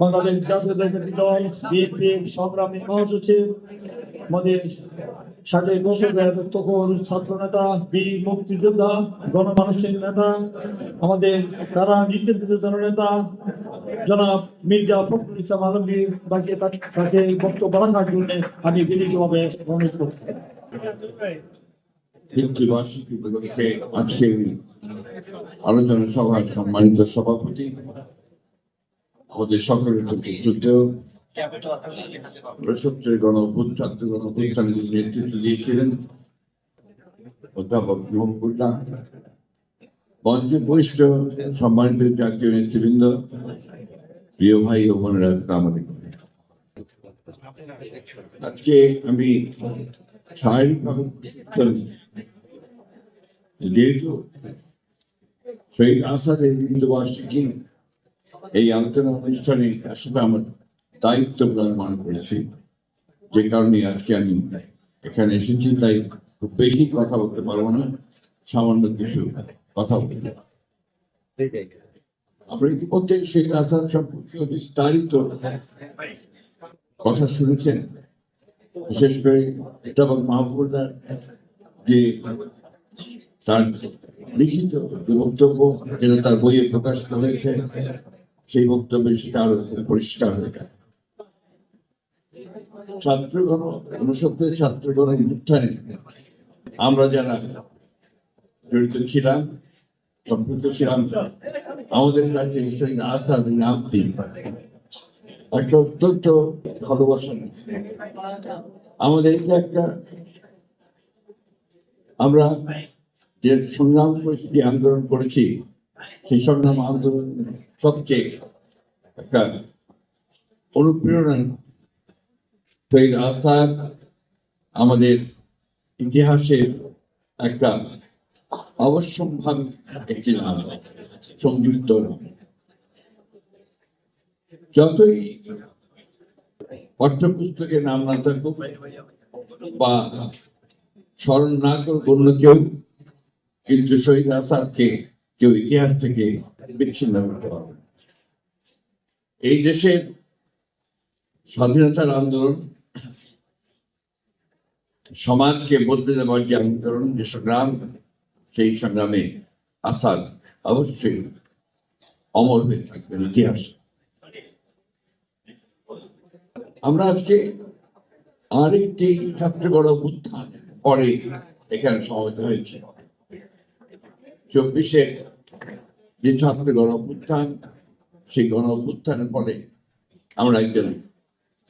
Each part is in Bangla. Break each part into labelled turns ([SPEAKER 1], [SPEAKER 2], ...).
[SPEAKER 1] বাংলাদেশ বিএনপির সংগ্রামী মহাসচিব আমাদের ষাটের দশকের তখন ছাত্র নেতা বীর মুক্তিযোদ্ধা, গণমানুষের নেতা, আমাদের কারা নির্যাতিত জননেতা জনাব মির্জা ফখরুল ইসলাম আলমগীর, বাকি তাকে বক্তব্য রাখার জন্য আমি বিনীতভাবে অনুরোধ করছি।
[SPEAKER 2] আলোচনা সভার সম্মানিত সভাপতি আমাদের সকলের প্রতি শ্রদ্ধেয় গণ ছাত্র গণ অভ্যুত্থানের নেতৃত্ব দিয়েছিলেন অধ্যাপক মোহাম্মদুল্লাহ মঞ্চে বরিষ্ঠ সম্মানিত জাতীয় নেতৃবৃন্দ প্রিয় ভাই ও বোনেরা আলাইকুম। আজকে আমি শারীরিকভাবে যেহেতু শহীদ আসাদের মৃত্যুবার্ষিকী এই আলোচনা অনুষ্ঠানে আসলে আমার দায়িত্ব বলে মনে করেছি। যে কারণে আজকে আমি এখানে এসেছি, তাই খুব বেশি কথা বলতে পারব না, সামান্য কিছু কথা বলতে আমরা ইতিমধ্যে আসাদ সম্পর্কে বিস্তারিত কথা শুনেছেন। বিশেষ করে অধ্যাপক মাহবুবুল্লাহ যে তার লিখিত বক্তব্য, যেটা তার বইয়ে প্রকাশিত হয়েছে সেই বক্তব্যে সেটা পরিষ্কার হয়ে গেল। ছাত্রগণ ঊনসত্তরের ছাত্রগণ উত্থানে আমরা যারা জড়িত ছিলাম, সম্পৃক্ত ছিলাম, আমাদের কাছে সেই আশা একটা অত্যন্ত ভালোবাসা আমাদের একটা আমরা যে সংগ্রাম যে আন্দোলন করেছি, সেই সংগ্রাম আন্দোলন সবচেয়ে একটা অনুপ্রেরণা সেই আস্থার আমাদের ইতিহাসের একটা অবশ্যম্ভাব একটি নাম, সংযুক্ত যতই পাঠ্যপুস্তকে নাম না থাকুক বা স্মরণ না করুক অন্য কেউ, কিন্তু শহীদ আসাদকে কেউ ইতিহাস থেকে বিচ্ছিন্ন করতে পারবে। এই দেশের স্বাধীনতার আন্দোলন, সমাজকে বদলে দেওয়ার যে আন্দোলন, যে সংগ্রাম, সেই সংগ্রামে আসাদ অবশ্যই অমর হয়ে থাকবেন ইতিহাস। আমরা আজকে আরেকটি ছাত্র বড় উত্থান পরে এখানে সমবেত হয়েছে। চব্বিশে যে ছাত্র গণ অভ্যুত্থান সেই গণ অভ্যুত্থানের পরে আমরা একজন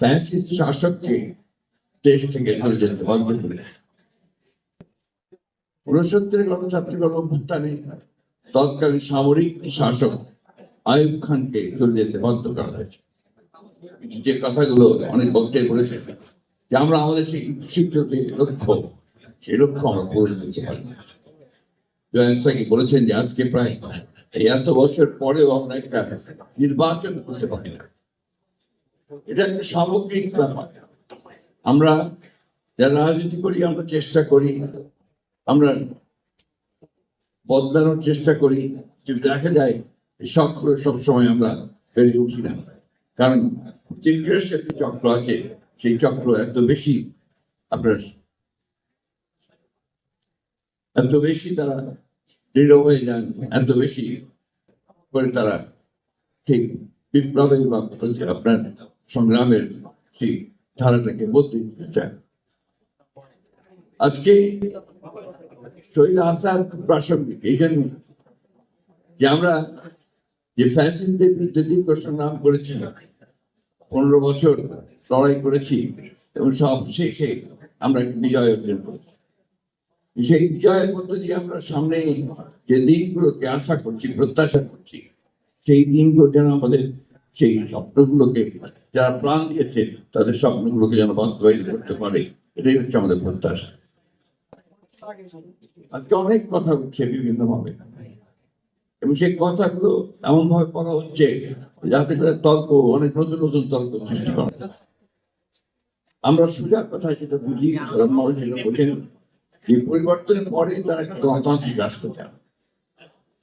[SPEAKER 2] ফ্যাসিস্ট শাসককে দেশ থেকে ধরে যেতে করি ঊনসত্তরের গণছাত্র গণ অভ্যুত্থানে তৎকালীন সামরিক শাসক আয়ুব খানকে ধরে যেতে বাধ্য করা হয়েছে। যে কথাগুলো অনেক বক্তায় বলেছে যে আমরা আমাদের সেই শিক্ষিত যে লক্ষ্য, সেই লক্ষ্য আমরা পূরণ করতে পারি না। জয়েন্সাকি বলেছেন যে আজকে প্রায় এই এত বছর পরেও আমরা একটা নির্বাচন করতে পারি না। এটা একটা সামগ্রিক ব্যাপার। আমরা যারা রাজনীতি করি, আমরা চেষ্টা করি, আমরা বদলানোর চেষ্টা করি, কিন্তু দেখা যায় সবগুলো সবসময় আমরা পেরে উঠি না। কারণ চিংড়ের একটি চক্র আছে, সেই চক্র এত বেশি আপনার, এত বেশি তারা দৃঢ় হয়ে যান এত বেশি করে তারা ঠিক বিপ্লবের বা প্রতি আপনার সংগ্রামের সেই ধারাটাকে বদলে দিতে চান আজকে শহীদ খুব প্রাসঙ্গিক এই জন্য যে আমরা যে ফ্যাসিনদের বিরুদ্ধে দীর্ঘ সংগ্রাম করেছি, পনেরো বছর লড়াই করেছি এবং সব শেষে আমরা বিজয় অর্জন করেছি। সেই বিজয়ের মধ্যে দিয়ে আমরা সামনে যে দিনগুলোকে আশা করছি, প্রত্যাশা করছি, সেই দিনগুলো যেন আমাদের সেই স্বপ্নগুলোকে, যারা প্রাণ দিয়েছে, তাদের স্বপ্নগুলোকে যেন বাস্তবায়িত করতে পারে, এটাই হচ্ছে আমাদের প্রত্যাশা। আজকে অনেক কথা উঠছে বিভিন্ন ভাবে এবং সেই কথাগুলো এমন ভাবে করা হচ্ছে যাতে করে তর্ক, অনেক নতুন নতুন তর্ক সৃষ্টি করা। আমরা সোজা কথা যেটা বুঝি মানুষ যেটা বোঝেন। যে পরিবর্তনের পরে তারা গণতান্ত্রিক রাষ্ট্র চান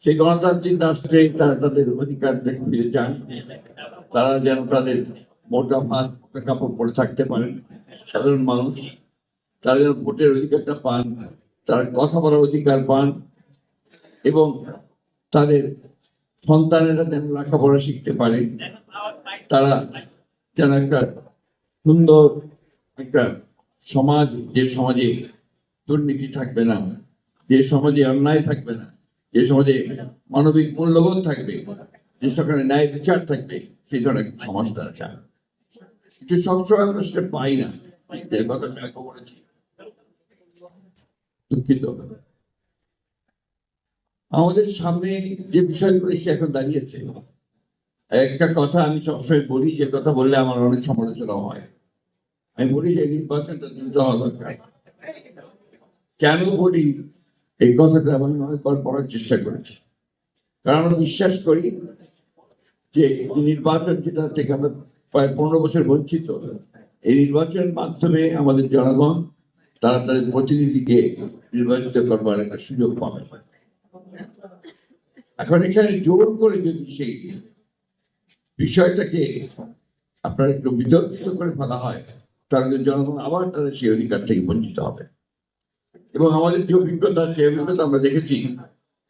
[SPEAKER 2] সেই গণতান্ত্রিক রাষ্ট্রে তারা তাদের অধিকার থেকে ফিরে যান। তারা যেন তাদের মোটা ভাত কাপড় পরে থাকতে পারেন, সাধারণ মানুষ। তারা যেন ভোটের অধিকারটা পান, তারা কথা বলার অধিকার পান এবং তাদের সন্তানেরা যেন লেখাপড়া শিখতে পারে। তারা যেন একটা সুন্দর একটা সমাজ, যে সমাজে দুর্নীতি থাকবে না। যে সমাজে অন্যায় থাকবে না, যে সমাজে মানবিক মূল্যবোধ থাকবে, যে সেখানে ন্যায় বিচার থাকবে, সেই ধরনের সমাজ তারা চায়। সবসময় আমরা সেটা পাই না। দুঃখিত। আমাদের সামনে যে বিষয়গুলো সে এখন দাঁড়িয়েছে, একটা কথা আমি সবসময় বলি, যে কথা বললে আমার অনেক সমালোচনা হয়। আমি বলি যে নির্বাচনটা দ্রুত হওয়া দরকার। কেন বলি? এই কথাটা আমি অনেকবার পড়ার চেষ্টা করেছি। কারণ আমরা বিশ্বাস করি যে নির্বাচন যেটা থেকে আমরা প্রায় পনেরো বছর বঞ্চিত, এই নির্বাচনের মাধ্যমে আমাদের জনগণ তারা তাদের প্রতিনিধিকে নির্বাচিত করবার একটা সুযোগ পাবে। এখন এখানে জোর করে যদি সেই বিষয়টাকে আপনার একটু বিতর্কিত করে ফেলা হয়, তাহলে জনগণ আবার তাদের সেই অধিকার থেকে বঞ্চিত হবে। এবং আমাদের যে অভিজ্ঞতা সেই অভিজ্ঞতা আমরা দেখেছি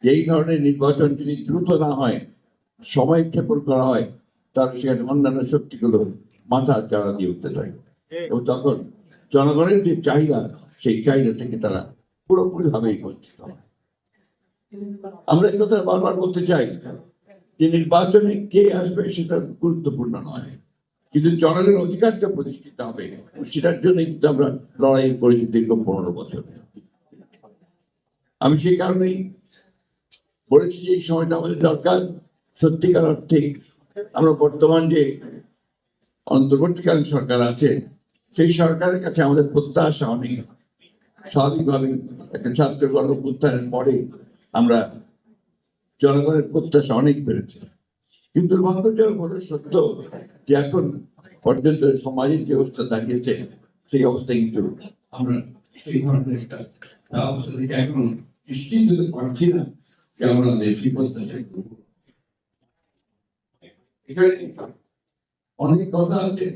[SPEAKER 2] যে এই ধরনের নির্বাচন যদি দ্রুত না হয়, সময় ক্ষেপণ করা হয়, তাহলে সেখানে অন্যান্য শক্তিগুলো মাথা চাড়া দিয়ে উঠতে থাকে এবং তখন জনগণের যে চাহিদা, সেই চাহিদা থেকে তারা পুরোপুরি ভাবেই বঞ্চিত আমরা এই কথা বারবার বলতে চাই যে নির্বাচনে কে আসবে সেটা গুরুত্বপূর্ণ নয়। কিন্তু জনগণের অধিকারটা প্রতিষ্ঠিত হবে, সেটার জন্য কিন্তু আমরা লড়াই করেছি দীর্ঘ পনেরো বছর। আমি সেই কারণেই বলেছি যে এই সময়টা আমাদের দরকার। সত্যিকার অর্থে আমরা বর্তমান যে অন্তর্বর্তীকালীন সরকার আছে, সেই সরকারের কাছে আমাদের প্রত্যাশা অনেক। স্বাভাবিকভাবে একটা ছাত্র গণ উত্থানের পরে আমরা জনগণের প্রত্যাশা অনেক বেড়েছে। কিন্তু দুর্ভাগ্যজনক হলো সত্য যে এখন পর্যন্ত সমাজের যে অবস্থা দাঁড়িয়েছে, সেই অবস্থা কিন্তু আমরা সেই ধরনের একটা অবস্থা থেকে এখন নিশ্চিত হতে পারছি না যে আমরা দেশি প্রত্যাশা করব। এখানে অনেক কথা আছে।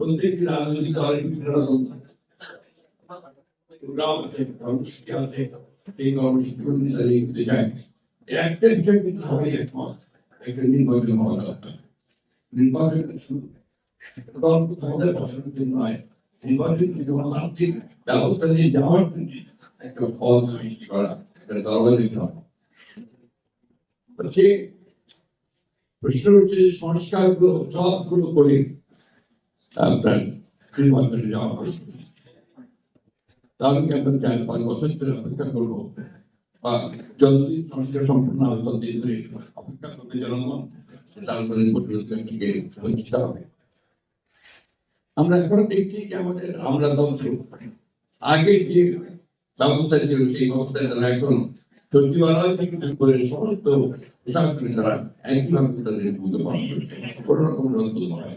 [SPEAKER 2] প্রত্যেকটি রাজনৈতিক প্রোগ্রাম আছে, কর্মসূচি আছে এই কর্মসূচি তারা এগোতে যায় এর একটা বিষয় কিন্তু সবাই একমত, একটা নির্বাচন হওয়া দরকার। নির্বাচন শুরু। দল ক্ষমতায় বসানোর জন্য নয়। নির্বাচন ব্যবস্থা নিয়ে যাওয়ার জন্য একটা ফল সৃষ্টি করা একটা দলগত নয়। হচ্ছে প্রশ্ন হচ্ছে সংস্কারগুলো, সবগুলো করে আপনার নির্বাচনে যাওয়া প্রশ্ন তাহলে আমরা চার পাঁচ বছর ধরে অপেক্ষা করব। বা যতদিন সংস্কার সম্পূর্ণ হবে ততদিন ধরে অপেক্ষা করবে জনগণ। তারপরে পরিবর্তন থেকে বঞ্চিত হবে। আমরা এখন দেখছি যে আমাদের আমরা তন্ত্র আগে যে ব্যবস্থা ছিল সেই ব্যবস্থায় তারা এখন সচিবালয় থেকে শুরু করে সমস্ত প্রশাসনে তারা একইভাবে তাদের ভূমিকা পালন করছে। কোনো রকম হবে।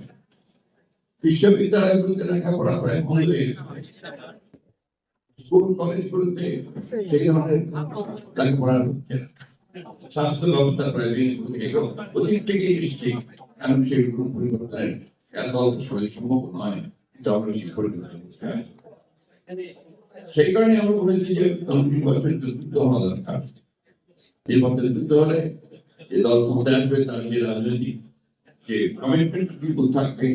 [SPEAKER 2] সেই কারণে আমরা বলেছি যে নির্বাচন দ্রুত হওয়া দরকার নির্বাচন দ্রুত হলে যে দল ক্ষমতায় আসবে তার যে রাজনৈতিক যে কমিটমেন্ট পিপুল থাকবে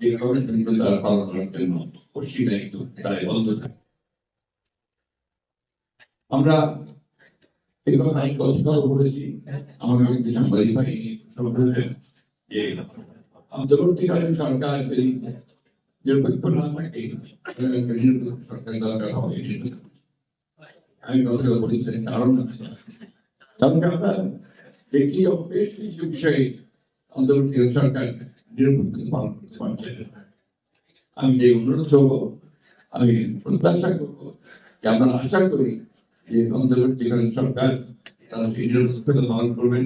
[SPEAKER 2] এই কমিটমেন্ট তারা পালন করার জন্য দায়িত্ব তাই বন্ধ থাকে আমরা এই কথা আমি গতকাল বলেছি আমাদের একটি সাংবাদিক ভাই যে অন্তর্বর্তীকালীন সরকার সরকার দরকার হবে আমি গতকাল বলেছি কারণ আছে কারণ আমরা দেখি বেশ কিছু বিষয়ে অন্তর্বর্তী সরকার নিরপেক্ষ পালন করতে পারছে। আমি যে অনুরোধ করব আমি প্রত্যাশা করব যে আমরা আশা করি যে অন্তর্বর্তীকালীন সরকার তারা সেই নিরপেক্ষতা পালন করবেন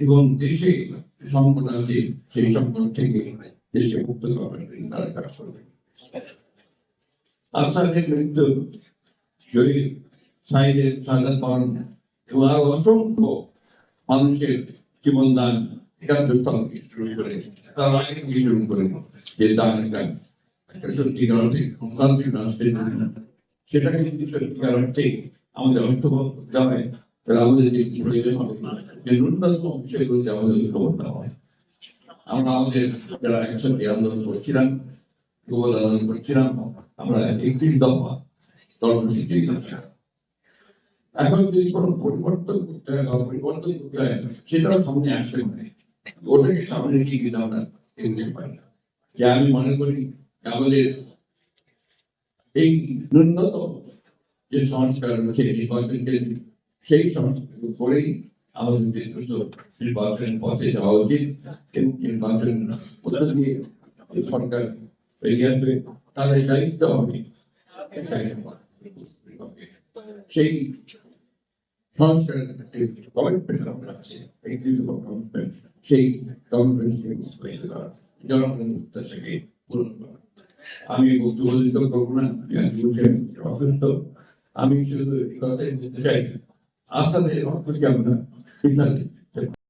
[SPEAKER 2] এবং দেশে সংকট আছে সেই সংকট থেকে দেশে মুক্ত করবেন তারা অসংখ্য মানুষের জীবনদান করে দান একটা একটা সত্যিকার অর্থে যদি সত্যিকার অর্থে আমাদের করতে হয়, তাহলে আমাদের যে প্রয়োজন হবে, যে ন্যূনতম বিষয়গুলোতে আমাদের ঐক্যবদ্ধ হয়। আমরা আমাদের যারা একসাথে আন্দোলন করছিলাম যুব আন্দোলন করছিলাম আমরা একত্রিশ দফা কর্মসূচি এখন যদি কোনো পরিবর্তন করতে হয় বা পরিবর্তন করতে হয় সেটাও সামনে আসবে মানে ওটাকে সামনে রেখে কিন্তু আমরা এগোতে পারি না যে আমি মনে করি আমাদের এই ন্যূনতম যে সংস্কার রয়েছে নির্বাচনকে সেই সংস্কার করেই আমাদের নির্বাচনের পথে যাওয়া উচিত। এবং নির্বাচন মধ্য দিয়ে সরকার এগিয়ে আসবে তাদের দায়িত্ব হবে সেই দীর্ঘ সেই করা আমি বক্তব্য দিতে করব না অসুস্থ আমি শুধু এই কথাই বলতে চাই আসাদের অর্থকে আমরা Good night.